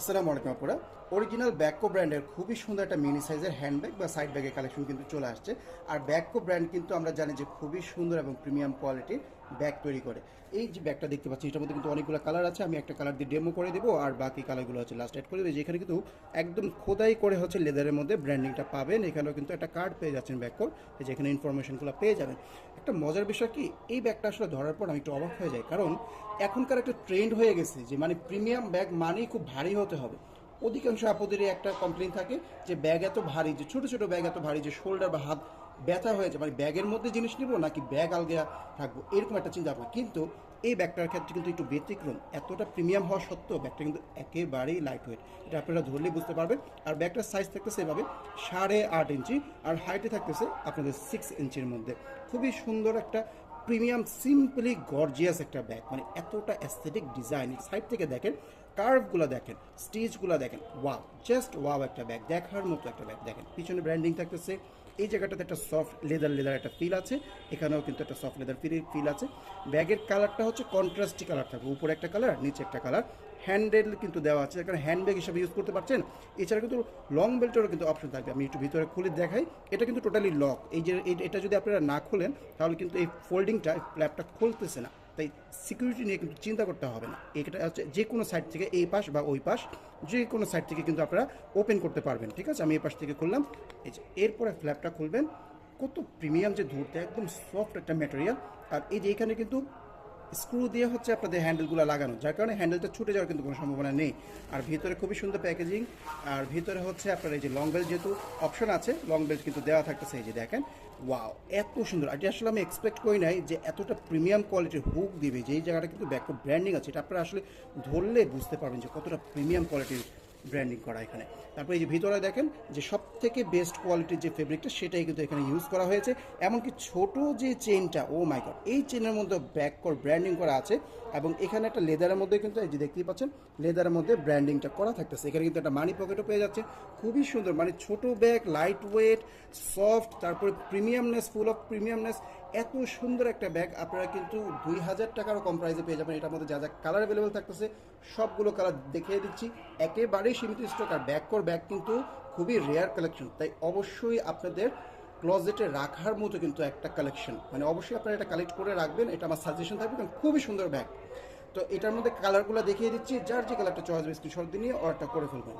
আসসালামু আলাইকুম আপুরা। অরিজিনাল ব্যাককো ব্র্যান্ডের খুবই সুন্দর একটা মিনি সাইজের হ্যান্ডব্যাগ বা সাইড ব্যাগের কালেকশন কিন্তু চলে আসছে। আর ব্যাকো ব্র্যান্ড কিন্তু আমরা জানি যে খুবই সুন্দর এবং প্রিমিয়াম কোয়ালিটির ব্যাগ তৈরি করে। এই যে ব্যাগটা দেখতে পাচ্ছি এটার মধ্যে কিন্তু অনেকগুলো কালার আছে। আমি একটা কালার দিয়ে ডেমো করে দেবো আর বাকি কালারগুলো হচ্ছে লাস্ট অ্যাড করে দেবো। যেখানে কিন্তু একদম খোদাই করে হচ্ছে লেদারের মধ্যে ব্র্যান্ডিংটা পাবেন। এখানেও কিন্তু একটা কার্ড পেয়ে যাচ্ছেন ব্যাককোর যেখানে ইনফরমেশনগুলো পেয়ে যাবেন। একটা মজার বিষয় কি, এই ব্যাগটা আসলে ধরার পর আমি একটু অবাক হয়ে যাই। কারণ এখনকার একটা ট্রেন্ড হয়ে গেছে যে মানে প্রিমিয়াম ব্যাগ মানেই খুব ভারী হতে হবে। অধিকাংশ আপদেরই একটা কমপ্লেন থাকে যে ব্যাগ এত ভারী, যে ছোট ছোট ব্যাগ এত ভারী, যে শোল্ডার বা হাত ব্যথা হয়েছে মানে ব্যাগের মধ্যে জিনিস নিব নাকি ব্যাগ আলগা থাকব? এরকম একটা চিন্তা ভাবনা। কিন্তু এই ব্যাগটার ক্ষেত্রে কিন্তু একটু ব্যতিক্রম। এতটা প্রিমিয়াম হওয়া সত্ত্বেও ব্যাগটা কিন্তু একেবারেই লাইট ওয়েট এটা আপনারা ধরলেই বুঝতে পারবেন। আর ব্যাগটার সাইজ থাকতেছে এভাবে সাড়ে আট ইঞ্চি, আর হাইটে থাকতেছে আপনাদের সিক্স ইঞ্চির মধ্যে। খুবই সুন্দর একটা প্রিমিয়াম, সিম্পলি গর্জিয়াস একটা ব্যাগ। মানে এতটা অ্যাস্থেটিক ডিজাইন সাইড থেকে দেখেন কার্ভগুলো দেখেন স্টিচগুলো দেখেন ওয়াও জাস্ট ওয়াও একটা ব্যাগ, দেখার মতো একটা ব্যাগ দেখেন। পিছনে ব্র্যান্ডিং থাকতেছে, এই জায়গাটাতে একটা সফট লেদার লেদার একটা ফিল আছে, এখানেও কিন্তু একটা সফট লেদার ফিল ফিল আছে। ব্যাগের কালারটা হচ্ছে কন্ট্রাস্টি কালার থাকবে, উপরে একটা কালার নিচে একটা কালার হ্যান্ডেল কিন্তু দেওয়া আছে কারণ হ্যান্ড ব্যাগ হিসাবে ইউজ করতে পারছেন। এছাড়া কিন্তু লং বেল্টেরও কিন্তু অপশন থাকবে। আমি একটু ভিতরে খুলে দেখাই। এটা কিন্তু টোটালি লক এই যে এটা যদি আপনারা না খোলেন, তাহলে কিন্তু এই ফোল্ডিংটা ল্যাপটা খুলতেছে না। তাই সিকিউরিটি নিয়ে কিন্তু চিন্তা করতে হবে না। এটা হচ্ছে যে কোনো সাইড থেকে এই পাশ বা ওই পাশ, যে কোনো সাইড থেকে কিন্তু আপনারা ওপেন করতে পারবেন। ঠিক আছে? আমি এই পাশ থেকে খুললাম। এই যে, এরপরে ফ্ল্যাপটা খুলবেন। কত প্রিমিয়াম যে ধরতে, একদম সফট একটা ম্যাটেরিয়াল আর এই যে এখানে কিন্তু স্ক্রু দিয়ে হচ্ছে আপনাদের হ্যান্ডেলগুলো লাগানো, যার কারণে হ্যান্ডেলটা ছুটে যাওয়ার কিন্তু কোনো সম্ভাবনা নেই। আর ভিতরে খুবই সুন্দর প্যাকেজিং, আর ভিতরে হচ্ছে আপনার এই যে লং বেল্ট যেহেতু অপশন আছে, লং বেল্ট কিন্তু দেওয়া থাকতেছে, এই যে দেখেন, ওয়াও, এত সুন্দর। এটা আসলে আমি এক্সপেক্ট করি নাই যে এতটা প্রিমিয়াম কোয়ালিটির হুক দিবে, যেই জায়গাটা কিন্তু ব্যাক ব্র্যান্ডিং আছে, এটা আপনারা আসলে ধরলে বুঝতে পারবেন যে কতটা প্রিমিয়াম কোয়ালিটির ব্র্যান্ডিং করা এখানে। তারপরে এই যে ভিতরে দেখেন যে সব থেকে বেস্ট কোয়ালিটির যে ফেব্রিকটা সেটাই কিন্তু এখানে ইউজ করা হয়েছে। এমনকি ছোট যে চেনটা ও মাই গড এই চেনের মধ্যে ব্যাক কর ব্র্যান্ডিং করা আছে এবং এখানে একটা লেদারের মধ্যে কিন্তু এই যে দেখতেই পাচ্ছেন, লেদারের মধ্যে ব্র্যান্ডিংটা করা থাকতেছে। এখানে কিন্তু একটা মানি পকেটও পেয়ে যাচ্ছে। খুবই সুন্দর মানে ছোট ব্যাগ লাইট ওয়েট সফট তারপরে প্রিমিয়ামনেস ফুল অফ প্রিমিয়ামনেস এত সুন্দর একটা ব্যাগ আপনারা কিন্তু দুই হাজার টাকারও কম প্রাইসে পেয়ে যাবেন। এটার মধ্যে যা যা কালার অ্যাভেলেবেল থাকতেছে, সবগুলো কালার দেখিয়ে দিচ্ছি। একেবারেই সীমিত স্টক আর ব্যাক কর ব্যাগ কিন্তু খুবই রেয়ার কালেকশন তাই অবশ্যই আপনাদের ক্লজেটে রাখার মতো কিন্তু একটা কালেকশন মানে অবশ্যই আপনারা এটা কালেক্ট করে রাখবেন, এটা আমার সাজেশন থাকবে কারণ খুবই সুন্দর ব্যাগ তো এটার মধ্যে কালারগুলো দেখিয়ে দিচ্ছি, যার যে কালারটা চয়েস স্ক্রিনশট দিয়ে নিয়ে অর্ডারটা করে ফেলবেন।